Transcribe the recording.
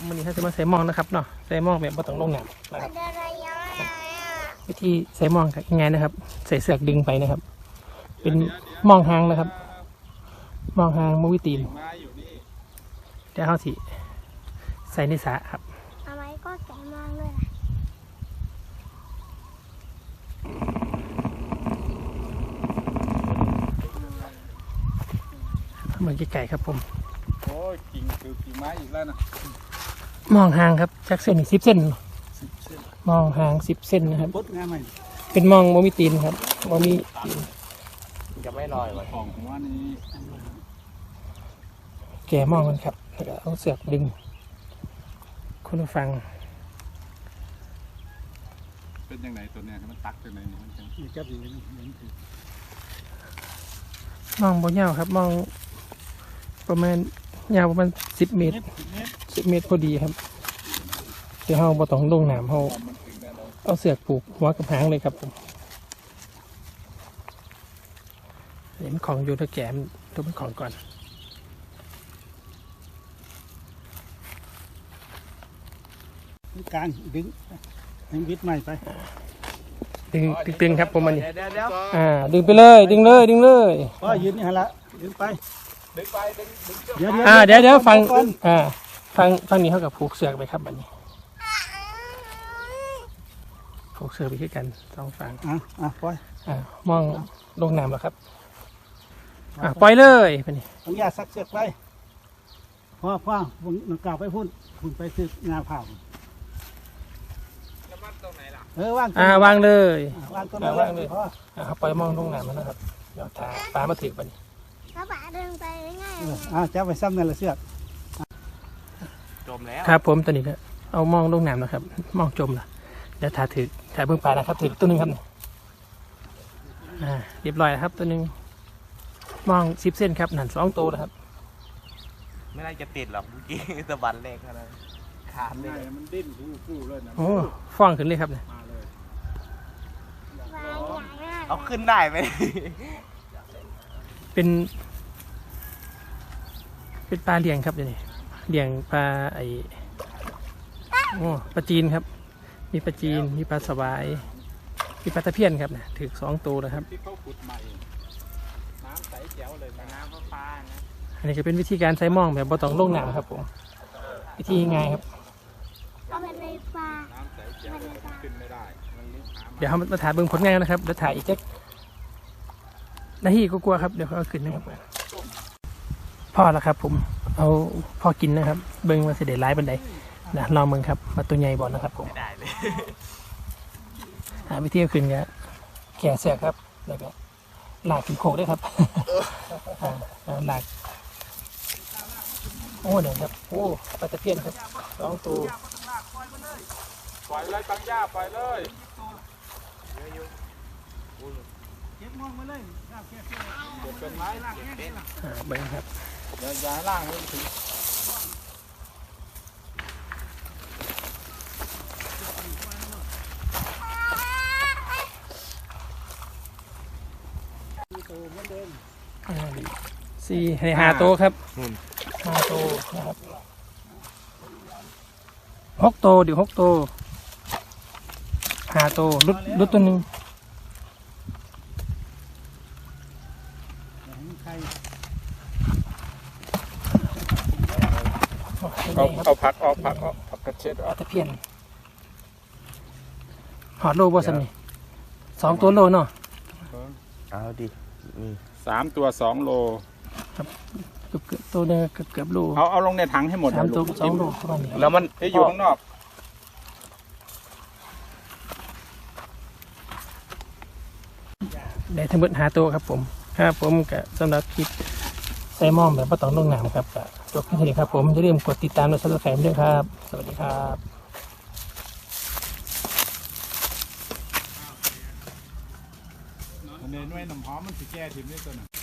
ผมวันนี้ถ้าจะมาใส่หมองนะครับเนาะใส่หมองแบบบ่ต้องลงน้ำนะครับอะไรยังไงอะวิธีใส่หมองครับง่ายๆนะครับ ใส่เสือกดึงไปนะครับ เป็นหมองหางนะครับหมองหางมวิตีนมาอยู่นี่เดี๋ยวเขาสิใส่ในสระครับทำไมก็แก่มากเลยเหมือนไก่ครับผมโอ้ยกิ่งคือกิ่งไม้อีกแล้วนะห มองหางครับจากเส้นสิบเส้นหมองหางสิบเส้นนะครับปุ๊บง่ายไหมเป็นหมองมวิตีนครับมวิตีนจะไม่ลอยว่ะของหัวนี้แก่หมองมันครับแล้วก็เอาเสือกดึง คุณผู้ฟัง เป็นยังไงตัวเนี้ยมันตักตัวไหนนี่มันจังอีกจับอีกนี่มันคือมองบนยาวครับ มองประมาณยาวประมาณสิบเมตรเม็ดเม็ด สิบเมตรพอดีครับเดี๋ยวเราบ่ต้องลงน้ำเรามันถึงแล้วเราเอาเสือกผูกหัวกับหางเลยครับผมเห็นของอยู่ถ้าแกมตัวเป็นของก่อนกลางดึงดึงวิทย์ใหม่ไปดึงตึงๆครับผมมันนี่เดี๋ยวเดี๋ยวอ่าดึงไปเลยดึงเลยดึงเลยพ่อยืนนี่ฮะละดึงไปดึงไปดึงดึงเชือกเดี๋ยวอ่าเดี๋ยวเดี๋ยวฟังอ่า ฟังฟังนี้เท่ากับผูกเสือกไปครับบันนี้ผูกเสือกไปคือกันสองฝั่งอะอะปล่อยอ่ามองลงน้ำแล้วครับ อ่าปล่อยเลยบันนี้ต้องยาซักเสือกไปพ่อพ่อผมนกล่าวไปพุ่นพุ่นไปคืองาเผาน้ำมันตรงไหนล่ะเออว่างอ่าวางเลยอะวางตัวนั้นอะวางเลยพ่ออ่าปล่อยมองลงน้ำแล้วนะครับเดี๋ยวทาปลามาถือบันนี้ก็ป๋าเดินไปได้ไงเอออะจับไปซ้ำนั่นละเสือก จมแล้วครับผมตัวนี้ก็เอามองลงน้ำนะครับ มองจมละเดี๋ยวถ่ายถือถ่ายเบื้องปลายนะครับถือตัวหนึงครับอ่าเรียบร้อยแล้วครับตัวหนึงมองสิบเส้นครับนั่นสองตัวนะครับ ไม่น่าจะติดหรอกเมื่อกี้สะบันเลขเท่านั้นขาดเลง่ายยมันดิ้นฟูฟูเลยนะโอ้ฟ้องขึ้นเลยครับเนี่ยมาเลยวางอย่างนั้นเอาขึ้นได้ไหมเป็น เป็นปลาเลี้ยงครับเดี๋ยวนี้ เลี้ยงปลาไอโอ้ปลาจีนครับ มีปลาจีน มีปลาสวาย มีปลาตะเพียนครับนะถือสองตัวนะครับ ที่เขาขุดใหม่ น้ำใสแจ๋วเลยนะน้ำฟ้านะอันนี้ก็เป็นวิธีการใช้มองแบบบ่ต้องลงน้ำครับผม วิธีง่ายครับ เอาไปในปลาน้ำใสแจ๋วเลยขึ้นไม่ได้ มันลึกหามาเดี๋ยวเขามาถ่ายเบิ่งผลงานกันนะครับเดี๋ยวถ่ายอีกจักนาทีก็กลัวๆครับ เดี๋ยวเขาเอาขึ้นนะครับพอแล้วครับผม เอาพอกินนะครับ เบิ่งว่าสิเด็ดร้ายบันไดนะลองเบิ่งครับว่าตัวใหญ่บ่นะครับผมไม่ได้เลยหาวิธีเอาขึ้นแก่เสือกครับแล้วก็หลากขึ้นโคกด้วยครับอ่าอ่าลากโอ้เดี๋ยวครับโอ้ปลาตะเพียนครับสองตัวปล่อยเลยตังย่าปล่อยเลย เก็บมองมาเลยน้ำแค่เสือกเก็บเป็นไม้อ่าเบิ่งครับเดี๋ยวย้ายล่างให้ถึงสี่ให้ห้าตัวครับห้าตัวนะครับหกโตเดี๋ยวหกโตห้าตัวลุดลุดตัวหนึ่ง ใคร เอาเอาผักออกผักออกผักกระเช็ดออกตะเพียนหอดโลบ่สันนี่สองตัวโลเนาะเอาดินี่สามตัวสองโล เกือบเกือบตัวหนึงเกือบเกือบโลเอาเอาลงในถังให้หมดสามนะตัวลูกสองโลประมาณนี้แล้วมันที่อยู่ข้างนอก ได้ทั้งหมดหาตัวครับผม ครับผมกับสำหรับคลิปใส่มอมแบบประตองลงน้ำครับก็จบแค่นี้ครับผมอย่าลืมกดติดตามและซับสไครต์ด้วยครับ สวัสดีครับเนยน้อยน้ำหอมมันสิแก้ทิมนี่ตัวน่ะ